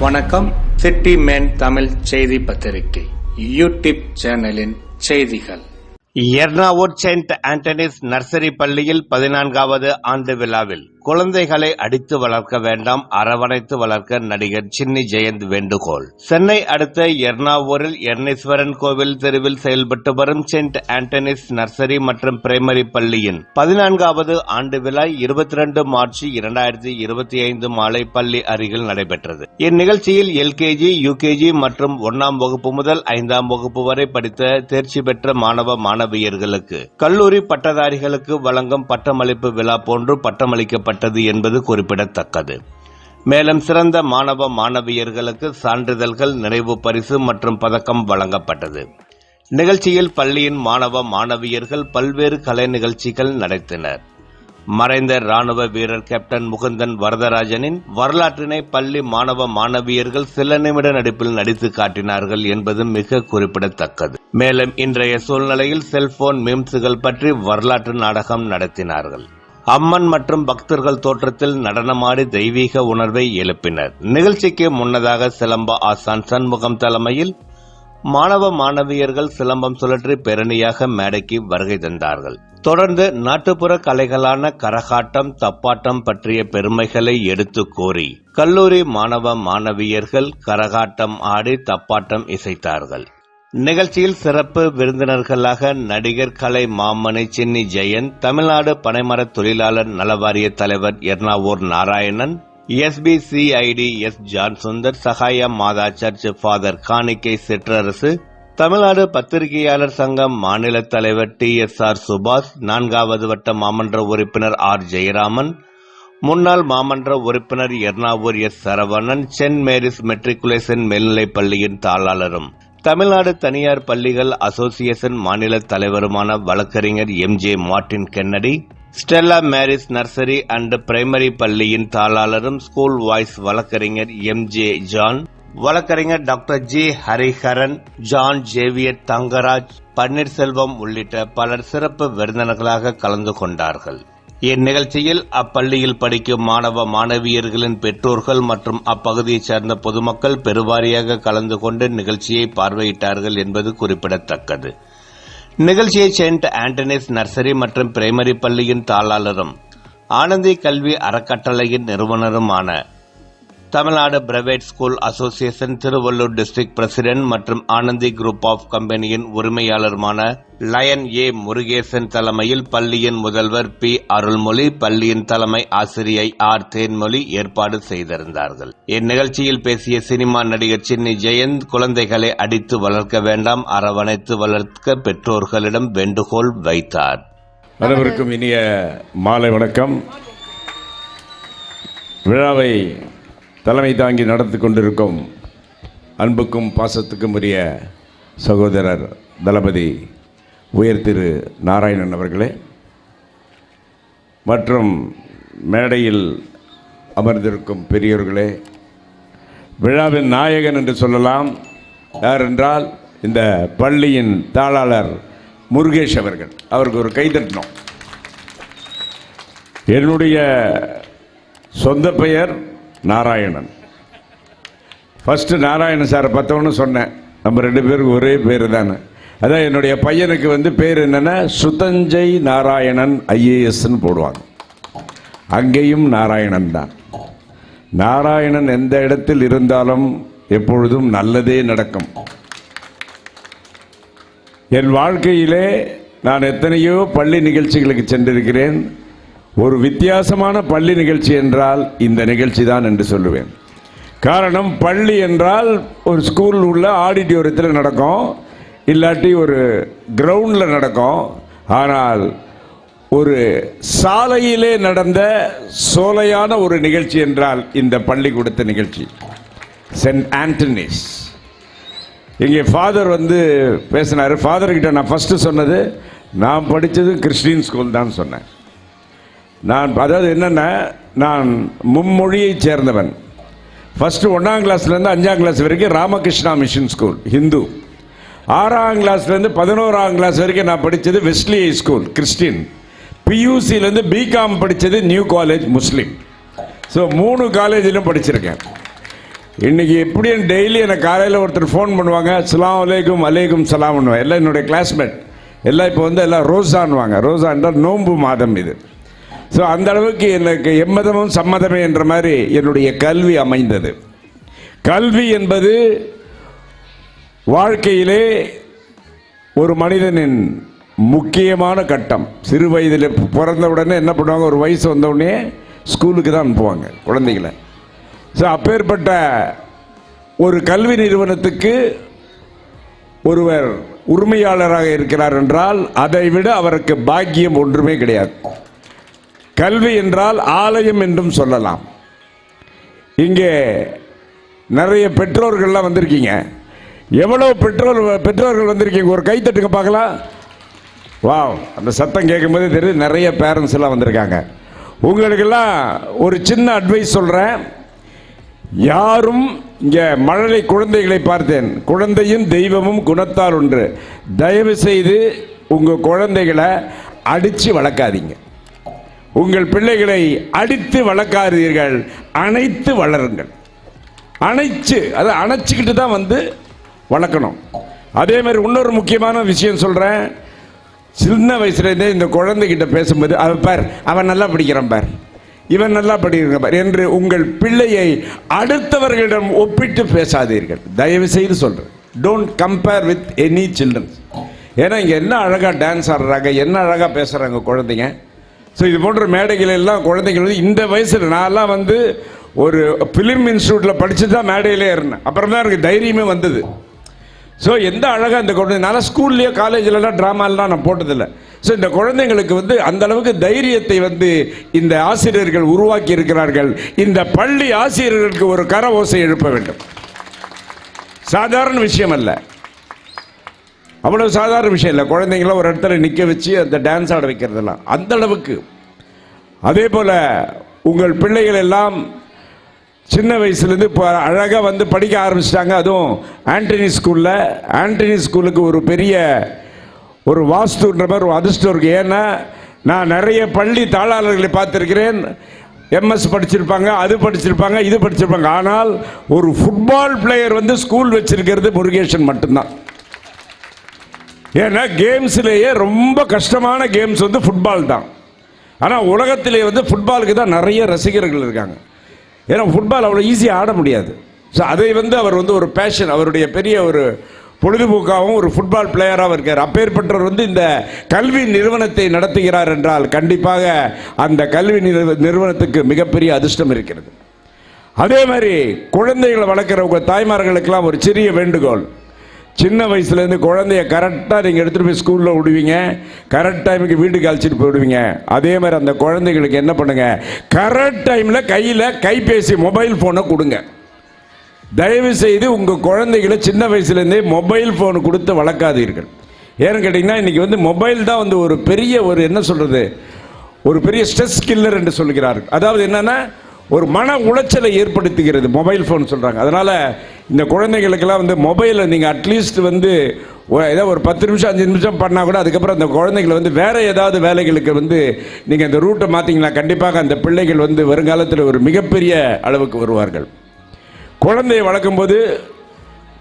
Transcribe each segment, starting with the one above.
வணக்கம். City man Tamil செய்தி பத்திரிகை. யூடியூப் சேனலின் செய்திகள். எர்ணாவூர் செயின்ட் ஆண்டனிஸ் நர்சரி பள்ளியில் பதினான்காவது ஆண்டு விழாவில் குழந்தைகளை அடித்து வளர்க்க வேண்டாம் அரவணைத்து வளர்க்க நடிகர் சின்னி ஜெயந்த் வேண்டுகோள். சென்னை அடுத்த எர்ணாவூரில் எர்ணீஸ்வரன் கோவில் தெருவில் செயல்பட்டு வரும் சென்ட் ஆண்டனிஸ் நர்சரி மற்றும் பிரைமரி பள்ளியின் பதினான்காவது ஆண்டு விழா இருபத்தி ரெண்டு மார்ச் இரண்டாயிரத்தி இருபத்தி ஐந்து மாலை பள்ளி அருகில் நடைபெற்றது. இந்நிகழ்ச்சியில் எல்கேஜி யுகேஜி மற்றும் ஒன்னாம் வகுப்பு முதல் ஐந்தாம் வகுப்பு வரை படித்த தேர்ச்சி பெற்ற மாணவ மாணவியர்களுக்கு கல்லூரி பட்டதாரிகளுக்கு வழங்கும் பட்டமளிப்பு விழா போன்று பட்டமளிக்கப்பட்டது என்பது குறிப்பிடத்தக்கது. மேலும் சிறந்த மாணவ மாணவியர்களுக்கு சான்றிதழ்கள் நிறைவு பரிசு மற்றும் பதக்கம் வழங்கப்பட்டது. நிகழ்ச்சியில் பள்ளியின் மாணவ மாணவியர்கள் பல்வேறு கலை நிகழ்ச்சிகள் நடத்தினர். மறைந்த ராணுவ வீரர் கேப்டன் முகுந்தன் வரதராஜனின் வரலாற்றினை பள்ளி மாணவ மாணவியர்கள் சில நிமிட நடிப்பில் நடித்து காட்டினார்கள் என்பது மிக குறிப்பிடத்தக்கது. மேலும் இன்றைய சூழ்நிலையில் செல்போன் மீம்ஸுகள் பற்றி வரலாற்று நாடகம் நடத்தினார்கள். அம்மன் மற்றும் பக்தர்கள் தோற்றத்தில் நடனமாடி தெய்வீக உணர்வை எழுப்பினர். நிகழ்ச்சிக்கு முன்னதாக சிலம்ப ஆசான் சண்முகம் தலைமையில் மாணவ மாணவியர்கள் சிலம்பம் சுழற்றி பேரணியாக மேடைக்கு வருகை தந்தார்கள். தொடர்ந்து நாட்டுப்புற கலைகளான கரகாட்டம் தப்பாட்டம் பற்றிய பெருமைகளை எடுத்து கூறி கல்லூரி மாணவ மாணவியர்கள் கரகாட்டம் ஆடி தப்பாட்டம் இசைத்தார்கள். நிகழ்ச்சியில் சிறப்பு விருந்தினர்களாக நடிகர் கலை மாமணி சென்னி ஜெயன் தமிழ்நாடு பனைமர தொழிலாளர் நலவாரிய தலைவர் Ernavur Narayanan SPCID S John Sundar Sagaya Matha church father காணிக்கை சிற்றரசு தமிழ்நாடு பத்திரிகையாளர் சங்கம் மாநில தலைவர் டி எஸ் ஆர் சுபாஷ் நான்காவது வட்ட மாமன்ற உறுப்பினர் ஆர் ஜெயராமன் முன்னாள் மாமன்ற உறுப்பினர் Ernavur S Saravanan saint Mary's matriculation மேல்நிலைப் பள்ளியின் தாளாளரும். தமிழ்நாடு தனியார் பள்ளிகள் அசோசியேஷன் மாநில தலைவருமான வழக்கறிஞர் M J Martin Kennedy Stella Mary's nursery and primary பள்ளியின் தாளாளரும் ஸ்கூல் வாய்ஸ் வழக்கறிஞர் எம் ஜே ஜான் வழக்கறிஞர் doctor G Hariharan John Xavier Thangaraj Panneerselvam உள்ளிட்ட பலர் சிறப்பு விருந்தினர்களாக கலந்து கொண்டார்கள். இந்நிகழ்ச்சியில் அப்பள்ளியில் படிக்கும் மாணவ மாணவியர்களின் பெற்றோர்கள் மற்றும் அப்பகுதியைச் சேர்ந்த பொதுமக்கள் பெருவாரியாக கலந்து கொண்டு நிகழ்ச்சியை பார்வையிட்டார்கள் என்பது குறிப்பிடத்தக்கது. நிகழ்ச்சியை செயின்ட் ஆண்டனிஸ் நர்சரி மற்றும் பிரைமரி பள்ளியின் தாளாளரும் ஆனந்தி கல்வி அறக்கட்டளையின் நிறுவனருமான Tamil Nadu private school association Thiruvallur district president மற்றும் ஆனந்தி குரூப் ஆஃப் கம்பெனியின் உரிமையாளருமான லயன் ஏ முருகேசன் தலைமையில் பள்ளியின் முதல்வர் பி அருள்மொழி பள்ளியின் தலைமை ஆசிரியை ஆர் தேன்மொழி ஏற்பாடு செய்திருந்தார்கள். இந்நிகழ்ச்சியில் பேசிய சினிமா நடிகர் சின்னி ஜெயந்த் குழந்தைகளை அடித்து வளர்க்க வேண்டாம் அரவணைத்து வளர்க்க பெற்றோர்களிடம் வேண்டுகோள் வைத்தார். அனைவருக்கும் இனிய மாலை வணக்கம். விழாவை தலைமை தாங்கி நடத்தி கொண்டிருக்கும் அன்புக்கும் பாசத்துக்கும் உரிய சகோதரர் தளபதி உயர் திரு நாராயணன் அவர்களே மற்றும் மேடையில் அமர்ந்திருக்கும் பெரியோர்களே விழாவின் நாயகன் என்று சொல்லலாம். யார் என்றால் இந்த பள்ளியின் தாளாளர் முருகேஷ் அவர்கள். அவருக்கு ஒரு கைதட்டணும் என்னுடைய சொந்த பெயர் நாராயணன். ஃபஸ்ட்டு நாராயணன் சாரை பார்த்தவொன்னு சொன்னேன். நம்ம ரெண்டு பேருக்கு ஒரே பேர் தானே. அதான் என்னுடைய பையனுக்கு வந்து பேர் என்னென்னா சுதஞ்சை நாராயணன் ஐஏஎஸ்ன்னு போடுவாங்க. அங்கேயும் நாராயணன் தான். நாராயணன் எந்த இடத்தில் இருந்தாலும் எப்பொழுதும் நல்லதே நடக்கும். என் வாழ்க்கையிலே நான் எத்தனையோ பள்ளி நிகழ்ச்சிகளுக்கு சென்றிருக்கிறேன். ஒரு வித்தியாசமான பள்ளி நிகழ்ச்சி என்றால் இந்த நிகழ்ச்சி தான் என்று சொல்லுவேன். காரணம் பள்ளி என்றால் ஒரு ஸ்கூல் உள்ள ஆடிட்டோரியத்தில் நடக்கும் இல்லாட்டி ஒரு கிரவுண்டில் நடக்கும். ஆனால் ஒரு சாலையிலே நடந்த சோலையான ஒரு நிகழ்ச்சி என்றால் இந்த பள்ளிக்கூடத்து நிகழ்ச்சி. Send Anthony's. இங்கே ஃபாதர் வந்து பேசினார். ஃபாதர்கிட்ட நான் ஃபஸ்ட்டு சொன்னது நான் படித்தது கிறிஸ்டின் ஸ்கூல் தான் சொன்னேன். நான் அதாவது என்னென்னா நான் மும்மொழியைச் சேர்ந்தவன். ஃபஸ்ட்டு ஒன்றாம் கிளாஸ்லேருந்து அஞ்சாம் கிளாஸ் வரைக்கும் ராமகிருஷ்ணா மிஷன் ஸ்கூல் ஹிந்து ஆறாம் கிளாஸ்லேருந்து பதினோராம் கிளாஸ் வரைக்கும் நான் படித்தது வெஸ்ட்லி ஸ்கூல் கிறிஸ்டின் பியூசிலேருந்து பிகாம் படித்தது நியூ காலேஜ் முஸ்லீம் ஸோ மூணு காலேஜிலும் படிச்சிருக்கேன். இன்னைக்கு எப்படி டெய்லி எனக்கு காலையில் ஒருத்தர் ஃபோன் பண்ணுவாங்க சலாம் அலைக்கும் அலைக்கும் சலாம் பண்ணுவேன் எல்லாம் என்னுடைய கிளாஸ்மேட் எல்லாம் இப்போ வந்து எல்லாம் ரோசான்வாங்க ரோசான்றால் நோன்பு மாதம் இது. ஸோ அந்த அளவுக்கு எனக்கு எம்மதமும் சம்மதமே என்ற மாதிரி என்னுடைய கல்வி அமைந்தது. கல்வி என்பது வாழ்க்கையிலே ஒரு மனிதனின் முக்கியமான கட்டம். சிறு வயதில் பிறந்த உடனே என்ன பண்ணுவாங்க? ஒரு வயசு வந்தவுடனே ஸ்கூலுக்கு தான் அனுப்புவாங்க குழந்தைகளை. ஸோ அப்பேற்பட்ட ஒரு கல்வி நிறுவனத்துக்கு ஒருவர் உரிமையாளராக இருக்கிறார் என்றால் அதை விட அவருக்கு பாக்கியம் ஒன்றுமே கிடையாது. கல்வி என்றால் ஆலயம் என்றும் சொல்லலாம். இங்கே நிறைய பெற்றோர்கள்லாம் வந்திருக்கீங்க. எவ்வளோ பெற்றோர் பெற்றோர்கள் வந்திருக்கீங்க? ஒரு கை பார்க்கலாம். வாவ் அந்த சத்தம் கேட்கும்போது தெரியுது நிறைய பேரண்ட்ஸ் எல்லாம் வந்திருக்காங்க. உங்களுக்கெல்லாம் ஒரு சின்ன அட்வைஸ் சொல்கிறேன் யாரும் இங்கே மழலை குழந்தைகளை பார்த்தேன். குழந்தையும் தெய்வமும் குணத்தால் ஒன்று. தயவு செய்து உங்கள் குழந்தைகளை அடித்து வளர்க்காதீங்க. உங்கள் பிள்ளைகளை அடித்து வளர்க்காதீர்கள். அணைத்து வளருங்கள். அணைச்சு அதை அணைச்சிக்கிட்டு தான் வந்து வளர்க்கணும். அதே மாதிரி இன்னொரு முக்கியமான விஷயம் சொல்கிறேன் சின்ன வயசுலேருந்தே இந்த குழந்தைகிட்ட பேசும்போது அவன் பார் அவன் நல்லா படிக்கிறான் பார். இவன் நல்லா படிக்கிறான் பார் என்று உங்கள் பிள்ளையை அடுத்தவர்களிடம் ஒப்பிட்டு பேசாதீர்கள். தயவு செய்து சொல்கிறேன் don't compare with any childrens ஏன்னா இங்கே என்ன அழகாக டான்ஸ் ஆடுறாங்க என்ன அழகாக பேசுகிறாங்க குழந்தைங்க? ஸோ இது போன்ற மேடைகள் எல்லாம் குழந்தைகள் வந்து இந்த வயசில் நான்லாம் வந்து ஒரு ஃபிலிம் இன்ஸ்டியூட்டில் படித்து தான் மேடையிலே இருந்தேன் அப்புறம் தான் எனக்கு தைரியமே வந்தது. ஸோ எந்த அழகாக இந்த குழந்தை நான் ஸ்கூல்லையோ காலேஜிலலாம் ட்ராமாலாம் நான் போட்டதில்லை. ஸோ இந்த குழந்தைங்களுக்கு வந்து அந்த அளவுக்கு தைரியத்தை வந்து இந்த ஆசிரியர்கள் உருவாக்கி இருக்கிறார்கள். இந்த பள்ளி ஆசிரியர்களுக்கு ஒரு கர ஓசை எழுப்ப வேண்டும். சாதாரண விஷயம் அல்ல. அவ்வளவு சாதாரண விஷயம் இல்லை. குழந்தைங்கள ஒரு இடத்துல நிற்க வச்சு அந்த டான்ஸ் ஆட வைக்கிறதெல்லாம். அந்த அளவுக்கு. அதே போல் உங்கள் பிள்ளைகள் எல்லாம் சின்ன வயசுலேருந்து இப்போ அழகாக வந்து படிக்க ஆரம்பிச்சிட்டாங்க. அதுவும் ஆண்டனி ஸ்கூலில். ஆண்டனி ஸ்கூலுக்கு ஒரு பெரிய ஒரு வாஸ்துன்ற மாதிரி ஒரு அதிர்ஷ்டம் இருக்குது ஏன்னா நான் நிறைய பள்ளி தாளாளர்களை பார்த்துருக்கிறேன். எம்எஸ் படிச்சிருப்பாங்க அது படிச்சிருப்பாங்க இது படிச்சிருப்பாங்க. ஆனால் ஒரு ஃபுட்பால் பிளேயர் வந்து ஸ்கூல் வச்சிருக்கிறது முருகேஷன் மட்டும்தான். ஏன்னா கேம்ஸ்லேயே ரொம்ப கஷ்டமான கேம்ஸ் வந்து ஃபுட்பால் தான். ஆனால் உலகத்திலே வந்து ஃபுட்பாலுக்கு தான் நிறைய ரசிகர்கள் இருக்காங்க. ஏன்னா ஃபுட்பால் அவ்வளோ ஈஸியாக ஆட முடியாது. ஸோ அதை வந்து அவர் வந்து ஒரு பேஷன் அவருடைய பெரிய ஒரு பொழுதுபோக்காகவும் ஒரு ஃபுட்பால் பிளேயராகவும் இருக்கார். அப்பேற்பட்டவர் வந்து இந்த கல்வி நிறுவனத்தை நடத்துகிறார் என்றால் கண்டிப்பாக அந்த கல்வி நிறுவனத்துக்கு மிகப்பெரிய அதிர்ஷ்டம் இருக்கிறது. அதே மாதிரி குழந்தைகளை வளர்க்குறவங்க தாய்மார்களுக்கெல்லாம் ஒரு சிறிய வேண்டுகோள். சின்ன வயசுலேருந்து குழந்தைய கரெக்டாக நீங்கள் எடுத்துகிட்டு போய் ஸ்கூலில் விடுவீங்க. கரெக்ட் டைமுக்கு வீட்டுக்கு அழைச்சிட்டு போயிடுவீங்க. அதே மாதிரி அந்த குழந்தைகளுக்கு என்ன பண்ணுங்க? கரெக்ட் டைமில் கையில் கைபேசி மொபைல் ஃபோனை கொடுங்க. தயவு செய்து உங்கள் குழந்தைகளை சின்ன வயசுலேருந்தே மொபைல் ஃபோன் கொடுத்து வளர்க்காதீர்கள். ஏன்னு கேட்டிங்கன்னா இன்றைக்கி வந்து மொபைல் தான் வந்து ஒரு பெரிய ஒரு என்ன சொல்கிறது ஒரு பெரிய ஸ்ட்ரெஸ் கில்லர் என்று சொல்கிறார் அதாவது என்னென்னா ஒரு மன உளைச்சலை ஏற்படுத்துகிறது. மொபைல் ஃபோன் சொல்கிறாங்க அதனால் இந்த குழந்தைகளுக்கெல்லாம் வந்து மொபைலை நீங்கள் அட்லீஸ்ட் வந்து ஏதோ ஒரு பத்து நிமிஷம் அஞ்சு நிமிஷம் பண்ணால் கூட அதுக்கப்புறம் அந்த குழந்தைகளை வந்து வேறு ஏதாவது வேலைகளுக்கு வந்து நீங்கள் அந்த ரூட்டை மாற்றிங்கன்னா கண்டிப்பாக அந்த பிள்ளைகள் வந்து வருங்காலத்தில் ஒரு மிகப்பெரிய அளவுக்கு வருவார்கள். குழந்தையை வளர்க்கும்போது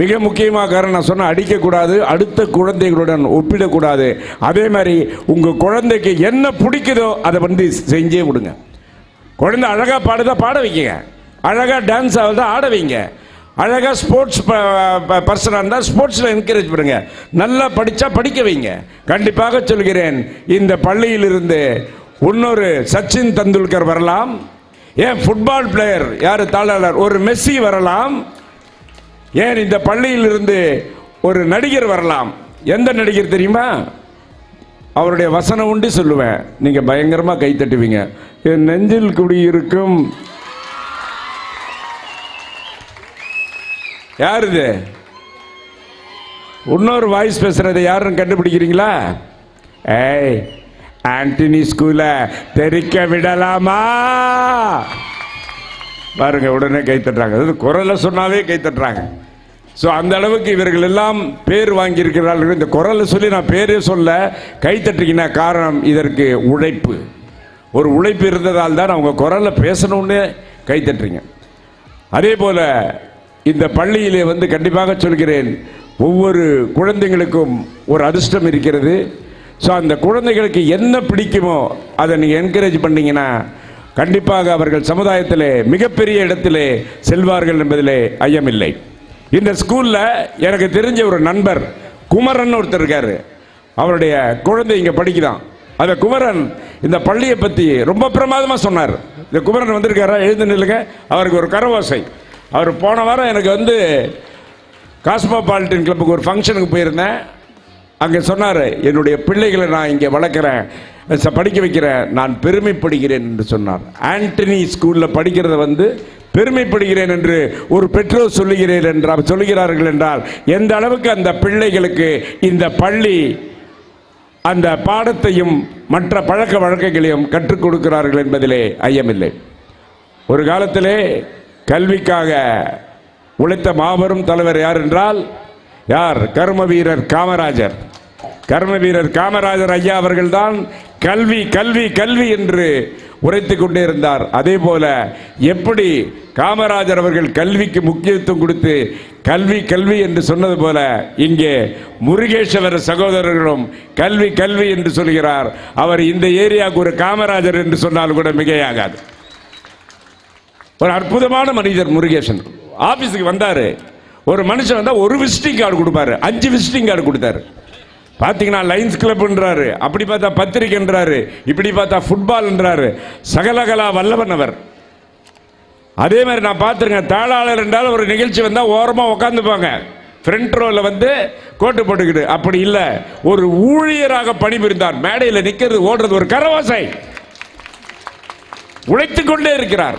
மிக முக்கியமாக காரணம் நான் சொன்ன அடிக்கக்கூடாது அடுத்த குழந்தைகளுடன் ஒப்பிடக்கூடாது. அதே மாதிரி உங்கள் குழந்தைக்கு என்ன பிடிக்குதோ அதை வந்து செஞ்சே விடுங்க. குழந்தை அழகாக பாடுதா பாட வைங்க. அழகாக டான்ஸ் ஆகுதா ஆட வைங்க. அழகாக ஸ்போர்ட்ஸ் பர்சனாக இருந்தால் ஸ்போர்ட்ஸில் என்கரேஜ் பண்ணுங்க. நல்லா படித்தா படிக்க வைங்க. கண்டிப்பாக சொல்கிறேன் இந்த பள்ளியிலிருந்து இன்னொரு சச்சின் தந்துல்கர் வரலாம். ஏன் ஃபுட்பால் பிளேயர் யார் தாளாளர்? ஒரு மெஸ்ஸி வரலாம். ஏன் இந்த பள்ளியிலிருந்து ஒரு நடிகர் வரலாம்? எந்த நடிகர் தெரியுமா? அவருடைய வசனம் உண்டு சொல்லுவேன். நீங்கள் பயங்கரமாக கை தட்டுவீங்க. என் நெஞ்சில் குடியிருக்கும். யார் இது இன்னொரு வாய்ஸ் பேசுறதை யாரும் கண்டுபிடிக்கிறீங்களா? ஏய் ஆண்டனி ஸ்கூல தெரிக்க விடலாமா? பாருங்க உடனே கை தட்டுறாங்க. அது குரலை சொன்னாவே கை தட்டுறாங்க. ஸோ அந்த அளவுக்கு இவர்கள் எல்லாம் பேர் வாங்கியிருக்கிறார்கள். இந்த குரலை சொல்லி நான் பேரே சொல்ல கை தட்டுறீங்கன்னா காரணம் இதற்கு உழைப்பு. ஒரு உழைப்பு இருந்ததால் தான் அவங்க குரலில் பேசணும்னு கை தட்டுறீங்க. அதே போல இந்த பள்ளியிலே வந்து கண்டிப்பாக சொல்கிறேன் ஒவ்வொரு குழந்தைங்களுக்கும் ஒரு அதிர்ஷ்டம் இருக்கிறது. ஸோ அந்த குழந்தைகளுக்கு என்ன பிடிக்குமோ அதை நீங்கள் என்கரேஜ் பண்ணீங்கன்னா கண்டிப்பாக அவர்கள் சமுதாயத்தில் மிகப்பெரிய இடத்திலே செல்வார்கள் என்பதிலே ஐயமில்லை. இந்த ஸ்கூலில் எனக்கு தெரிஞ்ச ஒரு நண்பர் குமரன் ஒருத்தர் இருக்காரு. அவருடைய குழந்தை இங்கே படிக்கிறான் அந்த குமரன் இந்த பள்ளியை பற்றி ரொம்ப பிரமாதமாக சொன்னார். இந்த குமரன் வந்திருக்காரா? எழுந்து நில்லுங்க. அவருக்கு ஒரு கரவாசை அவர் போன வாரம் எனக்கு வந்து காஸ்மோபாலிட்டன் கிளப்புக்கு ஒரு ஃபங்க்ஷனுக்கு போயிருந்தேன். அங்கே சொன்னார் என்னுடைய பிள்ளைகளை நான் இங்கே வளர்க்குறேன். ச- படிக்க வைக்கிறேன் நான் பெருமைப்படுகிறேன் என்று சொன்னார். ஆண்டனி ஸ்கூலில் படிக்கிறத வந்து பெருமைப்படுகிறேன் என்று ஒரு பெற்றோர் சொல்லுகிறேன் என்றால் சொல்லுகிறார்கள் என்றால் எந்த அளவுக்கு அந்த பிள்ளைகளுக்கு இந்த பள்ளி அந்த பாடத்தையும் மற்ற பழக்க வழக்கங்களையும் கற்றுக் கொடுக்கிறார்கள் என்பதிலே ஐயமில்லை. ஒரு காலத்திலே கல்விக்காக உழைத்த மாபெரும் தலைவர் யார் என்றால் யார்? கர்ம வீரர் காமராஜர். கர்ம வீரர் காமராஜர் ஐயா அவர்கள்தான் கல்வி கல்வி கல்வி என்று உரைத்து கொண்டே இருந்தார். அதே போல எப்படி காமராஜர் அவர்கள் கல்விக்கு முக்கியத்துவம் கொடுத்து கல்வி கல்வி என்று சொன்னது போல இங்கே முருகேஸ்வர சகோதரர்களும் கல்வி கல்வி என்று சொல்கிறார். அவர் இந்த ஏரியாவுக்கு ஒரு காமராஜர் என்று சொன்னால் கூட மிகையாகாது. ஒரு அற்புதமான மனிதர் முருகேசன். ஆபீஸுக்கு வந்தாரு. ஒரு மனுஷன் வந்தா ஒரு விசிட்டிங் கார்டு கொடுப்பாரு. அஞ்சு விசிட்டிங் கார்டு கொடுத்தாரு. பார்த்தீங்கன்னா லைன்ஸ் கிளப்ன்றாரு அப்படி பார்த்தா பத்திரிக்கைன்றாரு இப்படி பார்த்தா ஃபுட்பால்ன்றாரு சகலகலா வல்லவன் அவர். அதே மாதிரி நான் பார்த்துருக்கேன் தாளாளர் என்றால் ஒரு நிகழ்ச்சி வந்தால் ஓரமாக உட்காந்துப்பாங்க ஃப்ரண்ட் ரோவில் வந்து கோட்டு போட்டுக்கிட்டு. அப்படி இல்லை. ஒரு ஊழியராக பணிபுரிந்தார். மேடையில் நிற்கிறது ஓடுறது ஒரு கரவாசை. உழைத்து கொண்டே இருக்கிறார்.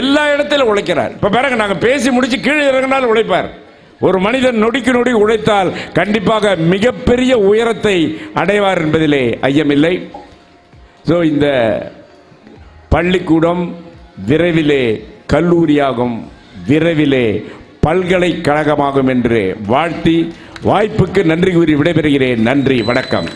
எல்லா இடத்திலும் உழைக்கிறார். இப்போ பாருங்க நாங்கள் பேசி முடிச்சு கீழே இறங்கினாலும் உழைப்பார். ஒரு மனிதன் நொடிக்கு நொடி உழைத்தால் கண்டிப்பாக மிகப்பெரிய உயரத்தை அடைவார் என்பதிலே ஐயமில்லை. ஸோ இந்த பள்ளிக்கூடம் விரைவிலே கல்லூரியாகும் விரைவிலே பல்கலைக்கழகமாகும் என்று வாழ்த்தி வாய்ப்புக்கு நன்றி கூறி விடைபெறுகிறேன். நன்றி வணக்கம்.